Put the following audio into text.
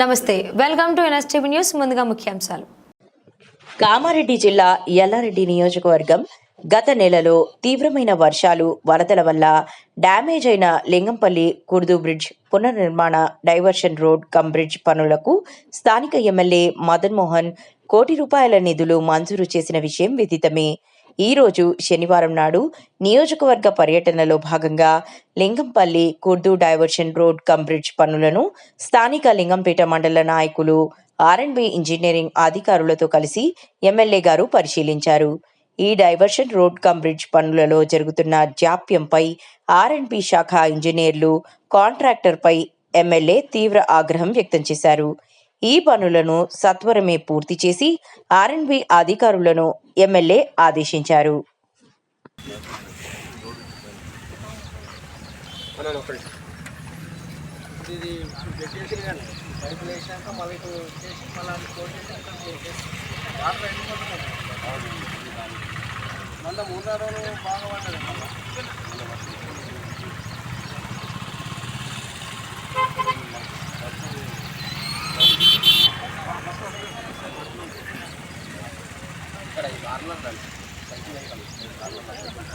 నమస్తే welcome to NSTV news ముందుగా ముఖ్యాంశాలు. కామారెడ్డి జిల్లా ఎల్లారెడ్డి నియోజకవర్గం గత నెలలో తీవ్రమైన వర్షాలు వరదల వల్ల డ్యామేజ్ అయిన లింగంపల్లి కుర్దు బ్రిడ్జ్ పునర్నిర్మాణ డైవర్షన్ రోడ్ కమ్ బ్రిడ్జ్ పనులకు స్థానిక ఎమ్మెల్యే మదన్ మోహన్ కోటి రూపాయల నిధులు మంజూరు చేసిన విషయం విదితమే. ఈ రోజు శనివారం నాడు నియోజకవర్గ పర్యటనలో భాగంగా Lingampalli Khurd diversion road cum bridge పనులను స్థానిక లింగంపేట మండల నాయకులు ఆర్ఎండ్బి ఇంజనీరింగ్ అధికారులతో కలిసి ఎమ్మెల్యే గారు పరిశీలించారు. ఈ డైవర్షన్ రోడ్ కమ్ బ్రిడ్జ్ పనులలో జరుగుతున్న జాప్యంపై ఆర్ఎండ్బి శాఖ ఇంజనీర్లు కాంట్రాక్టర్పై ఎమ్మెల్యే తీవ్ర ఆగ్రహం వ్యక్తం చేశారు. ఈ పనులను సత్వరమే పూర్తి చేసి ఆర్ఎన్బి అధికారులను ఎమ్మెల్యే ఆదేశించారు. మళ్ళీ మూడు రోజులు బాగా పడ్డది. ఇక్కడ ఈ కార్నర్ రండి.